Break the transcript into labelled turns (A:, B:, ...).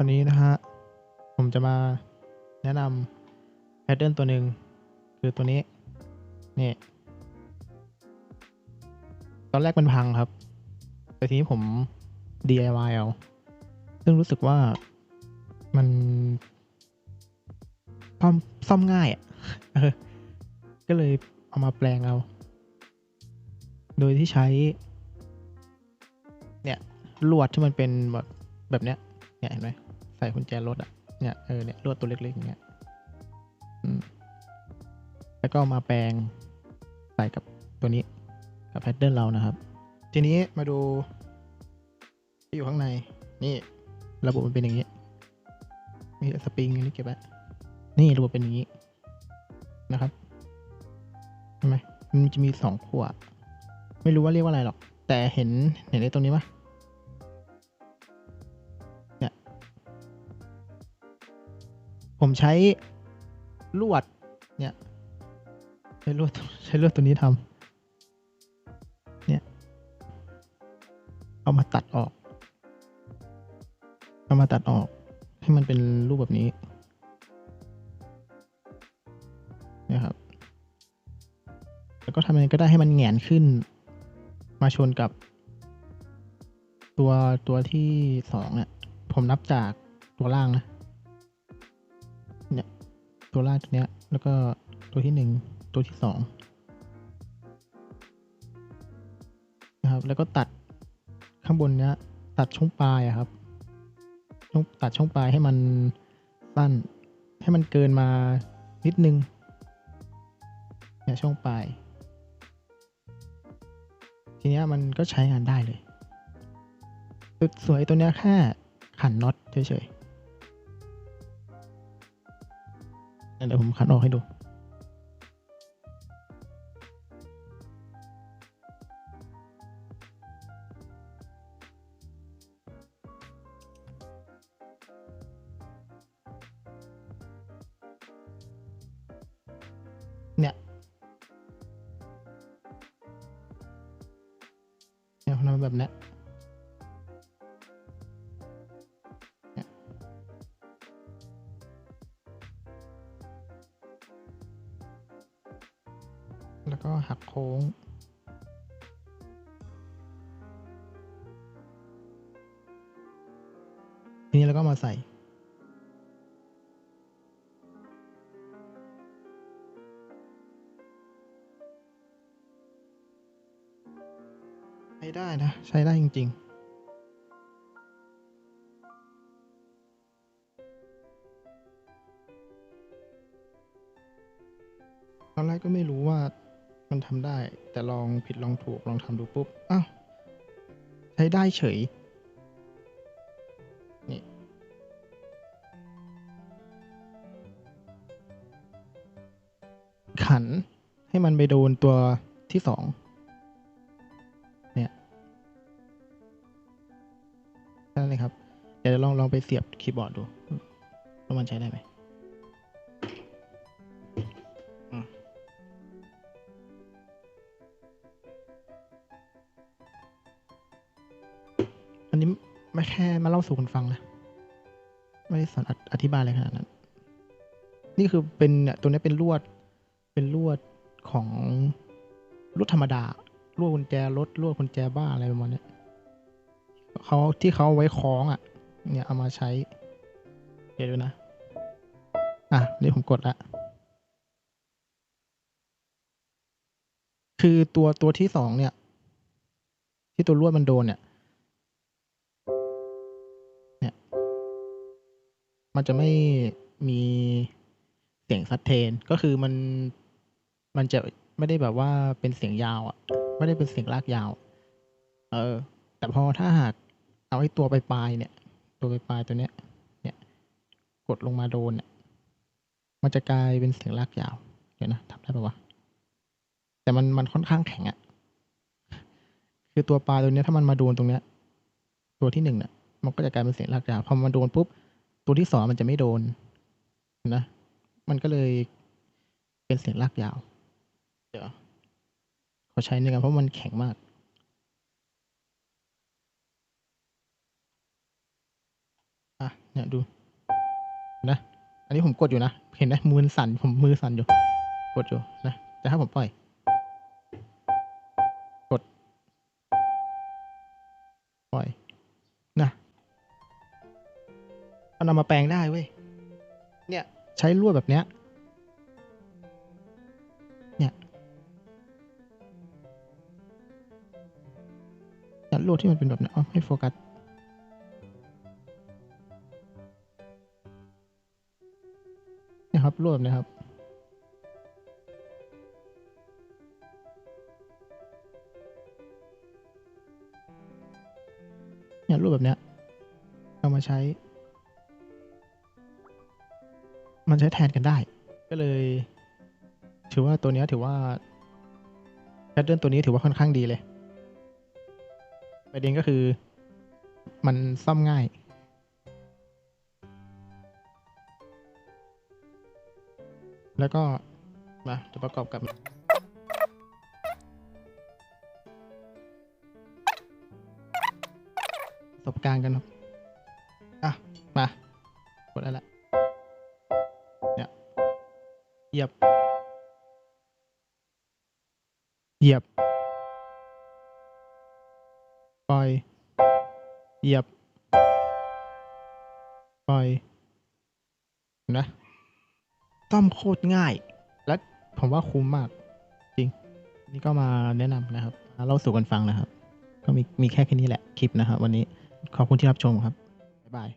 A: วันนี้นะฮะ ผมจะมาแนะนำแพทเทิร์นตัวหนึ่งคือตัวนี้ นี่ ตอนแรกมันพังครับ แต่ทีนี้ผม DIY เอา ซึ่งรู้สึกว่ามันซ่อมซ่อมง่ายอะ่ะก็เลยเอามาแปลงเอา โดยที่ใช้ เนี่ยลวดที่มันเป็นแบบแบบเนี้ยเนี่ยเห็นไหม ใส่กุญแจรถอะ่ะเนี่ยเออเนี่ยลวดตัวเล็กๆอย่างเงี้ยแล้วก็มาแปลงใส่กับตัวนี้กับแพทเทิร์นเรานะครับ ทีนี้มาดูที่อยู่ข้างในนี่ระบบมันเป็นอย่างนี้ มีสปริงนี่เก็บไว้นี่ระบบเป็นอย่างนี้นะครับเห็นไหมมันจะมีสองขั้วไม่รู้ว่าเรียกว่าอะไรหรอก แต่เห็นเห็นไอ้ตรงนี้ปะ ผมใช้ลวดเนี่ยใช้ลวดใช้ลวดตัวนี้ทำเนี่ยเอามาตัดออกเอามาตัดออกให้มันเป็นรูปแบบนี้เนี่ยครับแล้วก็ทำยังไงก็ได้ให้มันแหงนขึ้น มาชนกับ ตัวตัวที่สองเนี่ยผมนับจากตัวล่างนะ ตัวล่างตัวเนี้ย แล้วก็ตัวที่หนึ่งตัวที่สองนะครับ แล้วก็ตัดข้างบนเนี้ย ตัดช่วงปลายอะครับช่วงตัดช่วงปลายให้มันสั้น ให้มันเกินมานิดนึงเนี่ยช่วงปลาย ทีเนี้ยมันก็ใช้งานได้เลยจุดสวยตัวเนี้ยแค่ขันน็อตเฉยๆ เดี๋ยวผมขันออกให้ดูเนี่ยเนี่ยทำแบบเนี้ แล้วก็หักโค้ง ทีนี้เราก็มาใส่ ใช้ได้นะ ใช้ได้จริง ๆตอนแรกก็ไม่รู้ว่า มันทำได้ แต่ลองผิดลองถูกลองทำดูปุ๊บ อ้าว ใช้ได้เฉย นี่ ขันให้มันไปโดนตัวที่สองเนี่ยนั่นเลยครับ เดี๋ยวลองลองไปเสียบคีย์บอร์ดดูว่ามันใช้ได้ไหม ไม่แค่มาเล่าสู่คนฟังนะไม่ได้สอนออธิบายอะไรขนาดนั้น นี่คือเป็นตัวนี้เป็นลวด เป็นลวดของลวดธรรมดาลวดกุญแจรถลวดกุญแจบ้านอะไรประมาณนี้เขาที่เขาไว้คล้องอะ เนี่ยเอามาใช้ เดี๋ยวดูนะ อะนี่ผมกดละคือตัวตัวที่สองเนี่ย ที่ตัวลวดมันโดนเนี่ย มันจะไม่มีเสียงซัดเทน ก็คือมันมันจะไม่ได้แบบว่าเป็นเสียงยาวอะ ไม่ได้เป็นเสียงลากยาว เออ แต่พอถ้าหากเอาไอ้ตัวปลายๆเนี่ย ตัวปลายๆตัวเนี้ย เนี่ย กดลงมาโดนเนี่ย มันจะกลายเป็นเสียงลากยาว เดี๋ยวนะทำได้ปะวะ แต่มันมันค่อนข้างแข็งอะ คือตัวปลายตัวเนี้ยถ้ามันมาโดนตรงเนี้ย ตัวที่หนึ่งเนี่ย มันก็จะกลายเป็นเสียงลากยาว พอมันโดนปุ๊บ ตัวที่สองมันจะไม่โดนนะ มันก็เลยเป็นเสียงลากยาว เดี๋ยวขอใช้หนึ่งกันเพราะมันแข็งมากอะเนี่ยดูนะ อันนี้ผมกดอยู่นะ เห็นไหมมือสั่นผมมือสั่นอยู่ กดอยู่นะ แต่ถ้าผมปล่อย มันเอามาแปลงได้เว้ย เนี่ย ใช้ลวดแบบเนี้ย เนี่ยเนี่ยลวดที่มันเป็นแบบเนี้ยเอาให้โฟกัสเนี่ยครับลวดแบบนี้ครับเนี่ยรูปแบบเนี้ยเอามาใช้ มันใช้แทนกันได้ ก็เลย ถือว่าตัวนี้ถือว่าแพทเทิร์นตัวนี้ถือว่าค่อนข้างดีเลยประเด็นก็คือ มันซ่อมง่าย แล้วก็มาจะประกอบกับประสบการณ์กันครับ อะ มา กดได้ละ เหยียบ เหยียบ ปล่อย เหยียบ ปล่อย นะซ่อมโคตรง่าย และผมว่าคุ้มมาก จริง นี่ก็มาแนะนำนะครับมาเล่าสู่กันฟังนะครับ ก็มีมีแค่แค่นี้แหละคลิปนะครับวันนี้ ขอบคุณที่รับชมครับ บ๊ายบาย